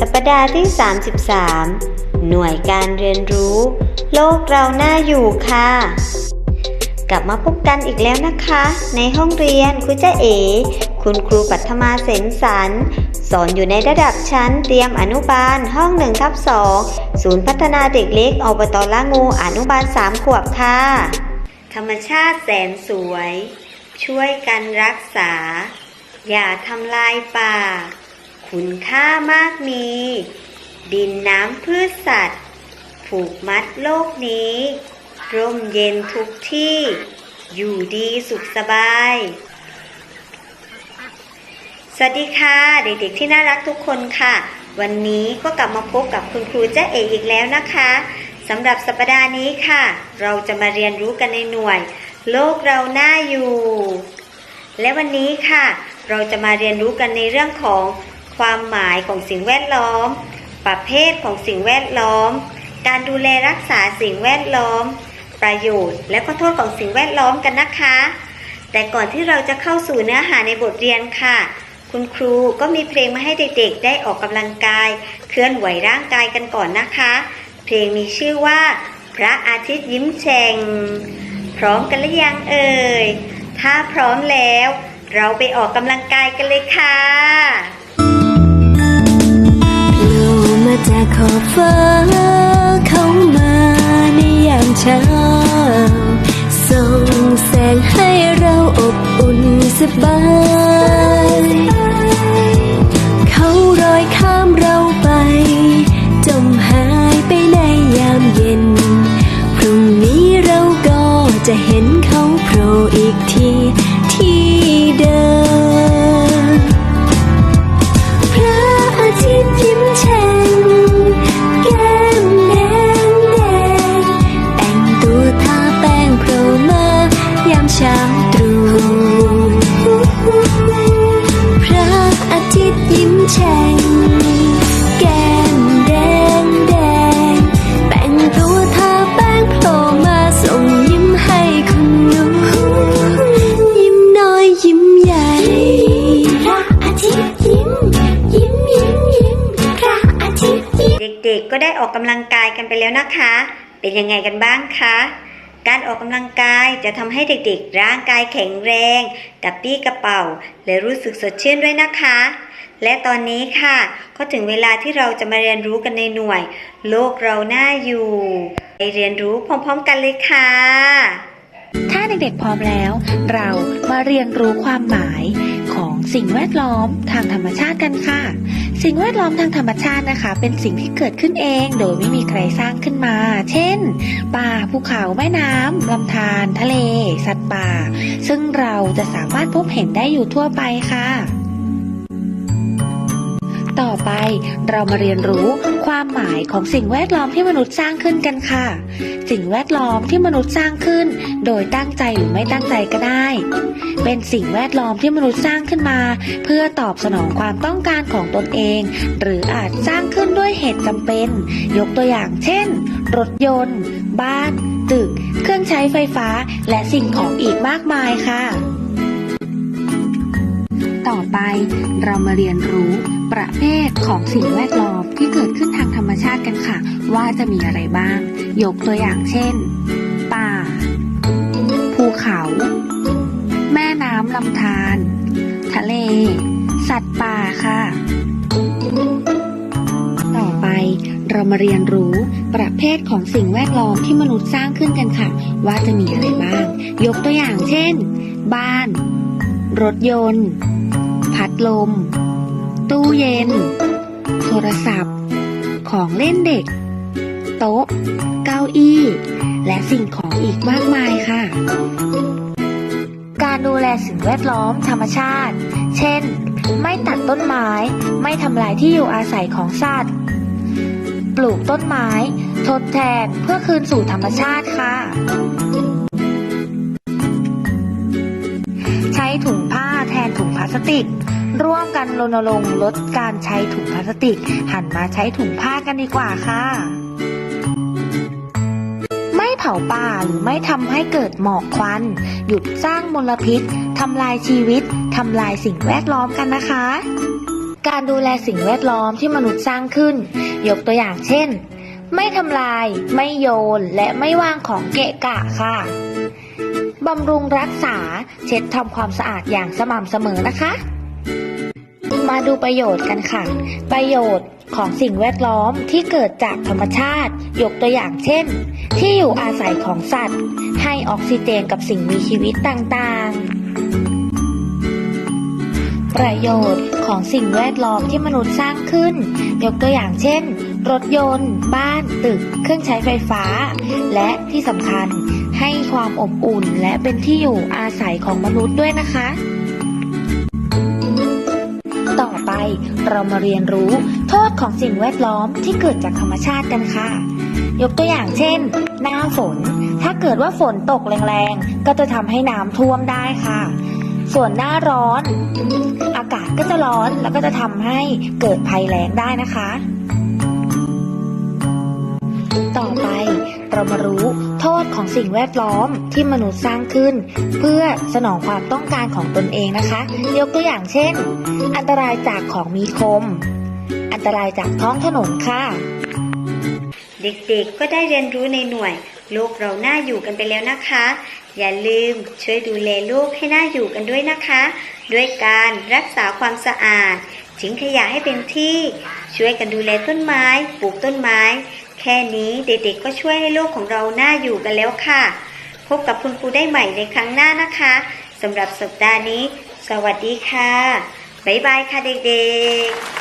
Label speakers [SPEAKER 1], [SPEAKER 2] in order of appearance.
[SPEAKER 1] สัปดาห์ที่ 33 หน่วยการเรียนรู้ โลกเราหน้าอยู่ค่ะ กลับมาพบกันอีกแล้วนะคะ ในห้องเรียนคุณเจเอ คุณครูปัทมาเสนสรรสอนอยู่ในระดับชั้นเตรียมอนุบาลห้อง1ทับ2ศูนย์พัฒนาเด็กเล็กอบตละงูอนุบาล 3 ขวบค่ะ ธรรมชาติแสนสวย ช่วยกันรักษา อย่าทำลายป่า คุณค่ามากมี ดินน้ำพืชสัตว์ ผูกมัดโลกนี้ ร่มเย็นทุกที่ อยู่ดีสุขสบาย สวัสดีค่ะ เด็กๆที่น่ารักทุกคนค่ะ วันนี้ก็กลับมาพบกับคุณครูเจ้าเอกอีกแล้วนะคะสำหรับสัปดาห์นี้ค่ะ เราจะมาเรียนรู้กันในหน่วย โลกเราหน้าอยู่ และวันนี้ค่ะ เราจะมาเรียนรู้กันในเรื่องของ ความหมายของสิ่งแวดล้อม ประเภทของสิ่งแวดล้อม การดูแลรักษาสิ่งแวดล้อม ประโยชน์และก็โทษของสิ่งแวดล้อมกันนะคะ แต่ก่อนที่เราจะเข้าสู่เนื้อหาในบทเรียนค่ะ คุณครูก็มีเพลงมาให้เด็กๆ ได้ออกกำลังกาย เคลื่อนไหวร่างกายกันก่อนนะคะ เพลงมีชื่อว่า พระอาทิตย์ยิ้มแฉ่งพร้อมกันหรือยังเอ่ย ถ้าพร้อมแล้ว เราไปออกกำลังกายกันเลยค่ะ
[SPEAKER 2] จากขอบฟ้าเข้ามาในยามเช้า ส่งแสงให้เราอบอุ่นสบาย ช้าตรู่พระอาทิตย์ยิ้มแฉ่งแก้มแดงแดงแต่งตัวทาแป้งโผล่มาส่งยิ้มให้คุณหนูยิ้มน้อยยิ้มใหญ่พระอาทิตย์ยิ้ม ยิ้มยิ้มยิ้มพระอาทิตย์ยิ้ม
[SPEAKER 1] เด็กๆ ก็ได้ออกกำลังกายกันไปแล้วนะคะ เป็นยังไงกันบ้างคะ การออกกำลังกายจะทำให้เด็กๆ ร่างกายแข็งแรงกระปรี้กระเป๋า และรู้สึกสดชื่นด้วยนะคะ และตอนนี้ค่ะ ก็ถึงเวลาที่เราจะมาเรียนรู้กันในหน่วย โลกเราหน้าอยู่ ไปเรียนรู้พร้อมๆกันเลยค่ะ
[SPEAKER 3] ถ้าเด็กๆพร้อมแล้ว เรามาเรียนรู้ความหมายของสิ่งแวดล้อมทางธรรมชาติกันค่ะ สิ่งแวดล้อมทางธรรมชาตินะคะ เป็นสิ่งที่เกิดขึ้นเอง โดยไม่มีใครสร้างขึ้นมา เช่น ป่า ภูเขา แม่น้ำลำธาร ทะเล สัตว์ป่า ซึ่งเราจะสามารถพบเห็นได้อยู่ทั่วไปค่ะ ต่อไป เรามาเรียนรู้ความหมายของสิ่งแวดล้อมที่มนุษย์สร้างขึ้นกันค่ะ สิ่งแวดล้อมที่มนุษย์สร้างขึ้น โดยตั้งใจหรือไม่ตั้งใจก็ได้ เป็นสิ่งแวดล้อมที่มนุษย์สร้างขึ้นมา เพื่อตอบสนองความต้องการของตนเอง หรืออาจสร้างขึ้นด้วยเหตุจำเป็น ยกตัวอย่างเช่น รถยนต์ บ้าน ตึก เครื่องใช้ไฟฟ้า และสิ่งของอีกมากมายค่ะ ต่อไป เรามาเรียนรู้ประเภทของสิ่งแวดล้อมที่เกิดขึ้นทางธรรมชาติกันค่ะ ว่าจะมีอะไรบ้าง ยกตัวอย่างเช่น ป่า ภูเขา แม่น้ำลำธารทะเล สัตว์ป่าค่ะ ต่อไปเรามาเรียนรู้ประเภทของสิ่งแวดล้อมที่มนุษย์สร้างขึ้นกันค่ะ ว่าจะมีอะไรบ้าง ยกตัวอย่างเช่น บ้าน รถยนต์ พัดลม ตู้เย็น โทรศัพท์ ของเล่นเด็ก โต๊ะ เก้าอี้ และสิ่งของอีกมากมายค่ะ การดูแลสิ่งแวดล้อมธรรมชาติ เช่น ไม่ตัดต้นไม้ ไม่ทำลายที่อยู่อาศัยของสัตว์ ปลูกต้นไม้ ทดแทนเพื่อคืนสู่ธรรมชาติค่ะ ถุงผ้าแทนถุงพลาสติก ร่วมกันรณรงค์ลดการใช้ถุงพลาสติก หันมาใช้ถุงผ้ากันดีกว่าค่ะ ไม่เผาป่าหรือไม่ทำให้เกิดหมอกควัน หยุดสร้างมลพิษทำลายชีวิตทำลายสิ่งแวดล้อมกันนะคะ การดูแลสิ่งแวดล้อมที่มนุษย์สร้างขึ้น ยกตัวอย่างเช่น ไม่ทำลาย ไม่โยน และไม่วางของเกะกะค่ะ บำรุงรักษา เช็ดทำความสะอาดอย่างสม่ำเสมอนะคะ มาดูประโยชน์กันค่ะ ประโยชน์ของสิ่งแวดล้อมที่เกิดจากธรรมชาติ ยกตัวอย่างเช่น ที่อยู่อาศัยของสัตว์ ให้ออกซิเจนกับสิ่งมีชีวิตต่างๆ ประโยชน์ของสิ่งแวดล้อมที่มนุษย์สร้างขึ้น ยกตัวอย่างเช่น รถยนต์ บ้าน ตึก เครื่องใช้ไฟฟ้า และที่สำคัญ ให้ความอบอุ่นและเป็นที่อยู่อาศัยของมนุษย์ด้วยนะคะ ต่อไปเรามาเรียนรู้โทษของสิ่งแวดล้อมที่เกิดจากธรรมชาติกันค่ะ ยกตัวอย่างเช่น หน้าฝน ถ้าเกิดว่าฝนตกแรงๆ ก็จะทำให้น้ำท่วมได้ค่ะ ส่วนหน้าร้อน อากาศก็จะร้อนแล้วก็จะทำให้เกิดภัยแล้งได้นะคะ ต่อไปเรามารู้โทษของสิ่งแวดล้อมที่มนุษย์สร้างขึ้น เพื่อสนองความต้องการของตนเองนะคะ ยกตัวอย่างเช่น อันตรายจากของมีคม อันตรายจากท้องถนนค่ะ
[SPEAKER 1] เด็กๆก็ได้เรียนรู้ในหน่วย โลกเราน่าอยู่กันไปแล้วนะคะ อย่าลืมช่วยดูแลโลกให้น่าอยู่กันด้วยนะคะ ด้วยการรักษาความสะอาดทิ้งขยะให้เป็นที่ ช่วยกันดูแลต้นไม้ ปลูกต้นไม้ แค่นี้เด็กๆก็ช่วยให้โลกของเราน่าอยู่กันแล้วค่ะ พบกับคุณครูได้ใหม่ในครั้งหน้านะคะสำหรับสัปดาห์นี้ สวัสดีค่ะ บ๊ายบายค่ะเด็กๆ